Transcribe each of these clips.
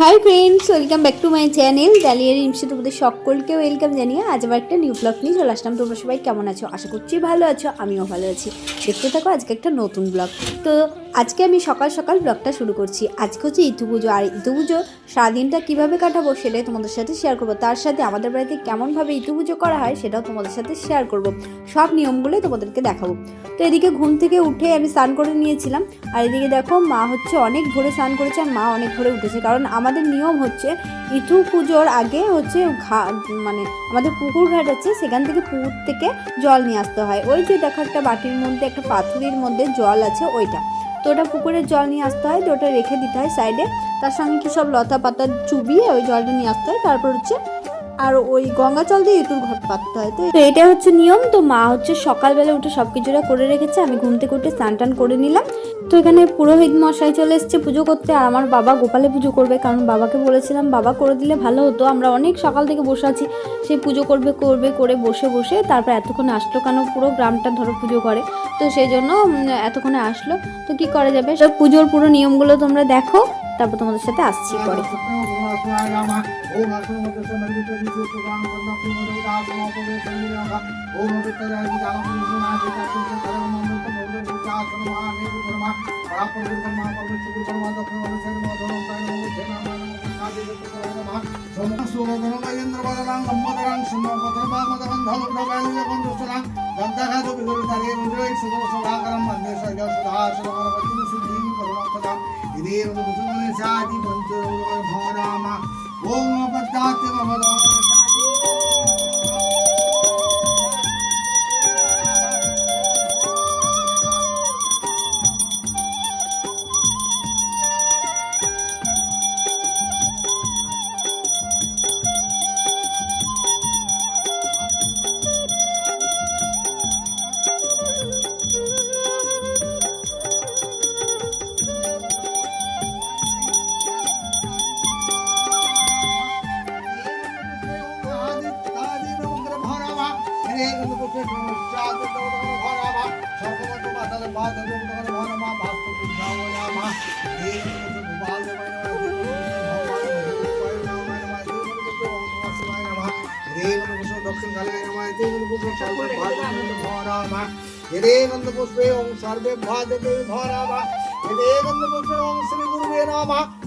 Hi friends welcome back to my channel ডালিয়ার তোমাদের সকলকে ওয়েলকাম জানিয়ে আজ আবার একটা নিউ ব্লগ নিয়ে চলে আসলাম। তোমরা সবাই কেমন আছো? আশা করছি ভালো আছো, আমিও ভালো আছি। দেখতে থাকো আজকে একটা নতুন ব্লগ তো আজকে আমি সকাল সকাল ব্লগটা শুরু করছি। আজকে হচ্ছে ইতু পুজো। আর ইতু পুজো সারাদিনটা কীভাবে কাটাবো সেটাই তোমাদের সাথে শেয়ার করব। তার সাথে আমাদের বাড়িতে কেমনভাবে ইতু পুজো করা হয় সেটাও তোমাদের সাথে শেয়ার করব। সব নিয়মগুলোই তোমাদেরকে দেখাবো। তো এদিকে ঘুম থেকে উঠে আমি স্নান করে নিয়েছিলাম। আর এদিকে দেখো মা হচ্ছে অনেক ভোরে স্নান করেছে আর মা অনেক ভোরে উঠেছে। কারণ আমাদের নিয়ম হচ্ছে ইথু পুজোর আগে হচ্ছে ঘা মানে আমাদের পুকুর ঘাট আছে, সেখান থেকে পুকুর থেকে জল নিয়ে আসতে হয়। ওই যে দেখো একটা বাটির মধ্যে, একটা পাথরের মধ্যে জল আছে ওইটা। তো ওটা পুকুরের জল নিয়ে আসতে হয় তো ওটা রেখে দিতে হয় সাইডে তার সঙ্গে কি সব লতা পাতা চুবিয়ে ওই জলটা নিয়ে আসতে হয়। তারপর হচ্ছে আর ওই গঙ্গা জল দিয়ে ইঁতুর ঘট পাততে হয়। তো এটা হচ্ছে নিয়ম। তো মা হচ্ছে সকালবেলা উঠে সব কিছুটা করে রেখেছে। আমি ঘুম থেকে স্নান টান করে নিলাম। তো এখানে পুরোহিত মশাই চলে এসেছে পুজো করতে। আর আমার বাবা গোপালে পুজো করবে। কারণ বাবাকে বলেছিলাম, বাবা করে দিলে ভালো হতো। আমরা অনেক সকাল থেকে বসে আছি। সে পুজো করবে করবে, করে বসে বসে তারপর এতক্ষণ আসলো কেন? পুরো গ্রামটা ধরো পুজো করে। তো সেই জন্য এতক্ষণে আসলো। তো কি করা যাবে? সব পুজোর পুরো নিয়মগুলো তোমরা দেখো, তারপর তোমাদের সাথে আসছি পরে। गन्धवप्रभाले गन्धसुरा गन्धघातो विगुरुतारे रुद्रै सुदोषभाकरं वन्दे शैलं सुधासुरपरपतिं सिद्धिं परमपदां इदे रुद्रसुमने सादि पञ्चरुद्रभवराम ॐ पद्धात्य भवदो यदे गन्धपुष्पे ॐ सर्वे भाजते भरामः यदे गन्धपुष्पे ॐ श्रीगुरुवे नमः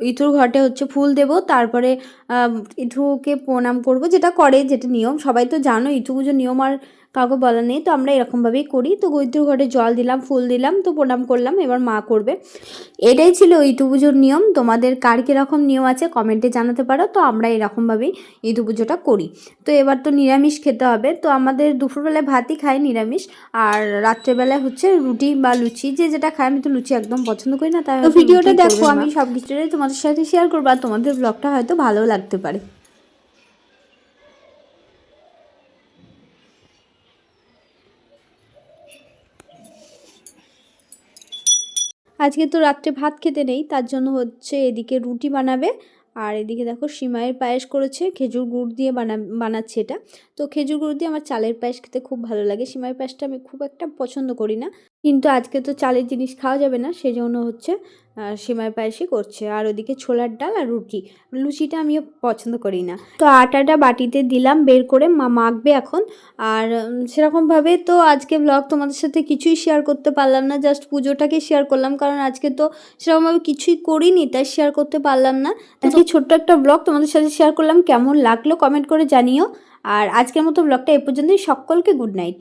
ইথুর ঘটে হচ্ছে ফুল দেব, তারপরে ইথুকে প্রণাম করব, যেটা করে, যেটা নিয়ম, সবাই তো জানো ইথু পুজোর নিয়ম আর কাউকে বলা নেই তো আমরা এরকমভাবেই করি। তো ইথুর ঘটে জল দিলাম ফুল দিলাম তো প্রণাম করলাম এবার মা করবে। এটাই ছিল ইতু পুজোর নিয়ম। তোমাদের কার কীরকম নিয়ম আছে কমেন্টে জানাতে পারো। তো আমরা এরকমভাবেই ইতু পুজোটা করি। তো এবার তো নিরামিষ খেতে হবে। তো আমাদের দুপুরবেলায় ভাতই খাই নিরামিষ। আর রাত্রেবেলায় হচ্ছে রুটি বা লুচি। যে যেটা খাই আমি তো লুচি একদম পছন্দ করি না তাই ভিডিওটা দেখো আমি সব কিছুটাই তোমাদের সাথে শেয়ার করব। আর তোমাদের ব্লগটা হয়তো ভালো লাগতে পারে। আজকে তো রাত্রে ভাত খেতে নেই, তার জন্য হচ্ছে এদিকে রুটি বানাবে। আর এদিকে দেখো সিমাইয়ের পায়েস করেছে, খেজুর গুড় দিয়ে বানা, বানাচ্ছে এটা। তো খেজুর গুড় দিয়ে আমার চালের পায়েস খেতে খুব ভালো লাগে। সিমাইয়ের পায়েসটা আমি খুব একটা পছন্দ করি না। কিন্তু আজকে তো চালের জিনিস খাওয়া যাবে না সেই জন্য হচ্ছে সিমাইয়ের পায়েসই করছে। আর ওদিকে ছোলার ডাল আর রুটি। লুচিটা আমিও পছন্দ করি না। তো আটাটা বাটিতে দিলাম, বের করে মা মাখবে এখন। আর সেরকমভাবে তো আজকে ব্লগ তোমাদের সাথে কিছুই শেয়ার করতে পারলাম না জাস্ট পুজোটাকে শেয়ার করলাম। কারণ আজকে তো সেরকমভাবে কিছুই করিনি, তাই শেয়ার করতে পারলাম না। আজকে ছোট্ট একটা ব্লগ তোমাদের সাথে শেয়ার করলাম, কেমন লাগল কমেন্ট করে জানিও। আর আজকের মতো ব্লগটা এ পর্যন্তই, সকলকে গুড নাইট